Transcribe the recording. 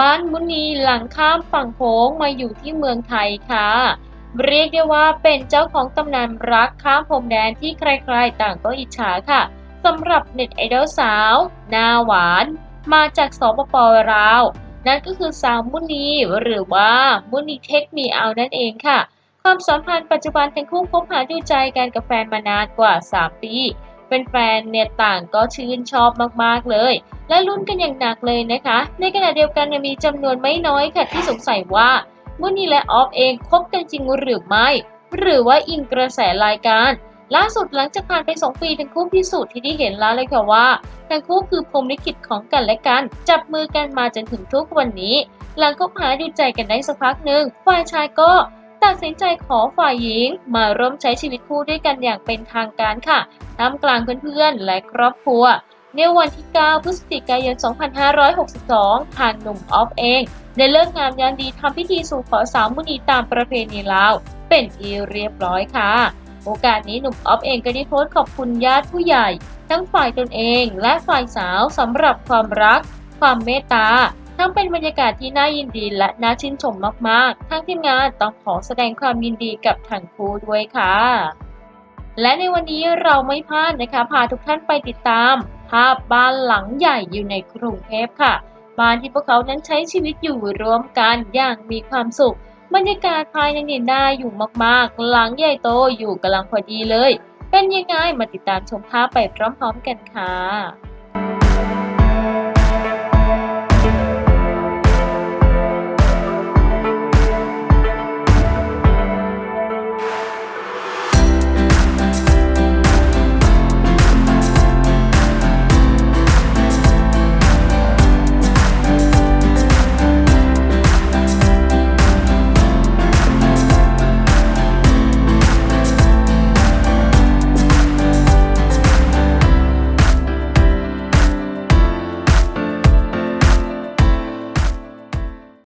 บ้านมุนีหลังข้ามฝั่งโขงมาอยู่ที่เมืองไทยค่ะ เรียกได้ว่าเป็นเจ้าของตำนานรักข้ามพรมแดนที่ใครๆ ต่างก็อิจฉาค่ะสำหรับเน็ตไอดอลสาวหน้าหวาน มาจากสปปลาว นั่นก็คือสาวมุนีหรือว่ามุนีเทคมีเอานั่นเองค่ะ ความสัมพันธ์ปัจจุบันทั้งคู่คบหาดูใจกันกับแฟนมานานกว่า 3 ปี แฟนๆเนี่ยต่างก็ชื่นชอบมากๆเลย และลุ้นกันอย่างหนักเลยนะคะ ในขณะเดียวกันยังมีจำนวนไม่น้อยค่ะที่สงสัยว่ามุนีและออฟเองคบกันจริงหรือไม่ หรือว่าอิงกระแสรายการ ล่าสุดหลังจากผ่านไป 2 ปีทั้งคู่พิสูจน์ที่ได้เห็นแล้วเลยค่ะว่าทั้งคู่คือพรมลิขิตของกันและกัน จับมือกันมาจนถึงทุกวันนี้ หลังคบหาดูใจกันได้สักพักหนึ่งฝ่ายชายก็ ตัดสินใจขอฝ่ายหญิงมาร่วมใช้ชีวิตคู่ด้วยกันอย่างเป็นทางการค่ะท่ามกลางเพื่อนๆ และครอบครัว ในวันที่ 9 พฤศจิกายน 2562 ทางหนุ่มออฟเองได้เลิกงามยามดีทำพิธีสู่ขอสาวมุนีตามประเพณีลาว เป็นที่เรียบร้อยค่ะ โอกาสนี้หนุ่มออฟเองก็ได้โพสต์ขอบคุณญาติผู้ใหญ่ ทั้งฝ่ายตนเองและฝ่ายสาวสำหรับความรัก ความเมตตา ทั้งเป็นบรรยากาศที่น่ายินดีและน่าชื่นชมมากๆ ทั้งทีมงานต้องขอแสดงความยินดีกับทั้งคู่ด้วยค่ะ และในวันนี้เราไม่พลาดนะคะ พาทุกท่านไปติดตาม ภาพบ้านหลังใหญ่อยู่ในกรุงเทพค่ะ บ้านที่พวกเขานั้นใช้ชีวิตอยู่ร่วมกันอย่างมีความสุข บรรยากาศภายในนี่น่าอยู่มากๆ หลังใหญ่โตอยู่กำลังพอดีเลย เป็นยังไงมาติดตามชมภาพไปพร้อมๆกันค่ะ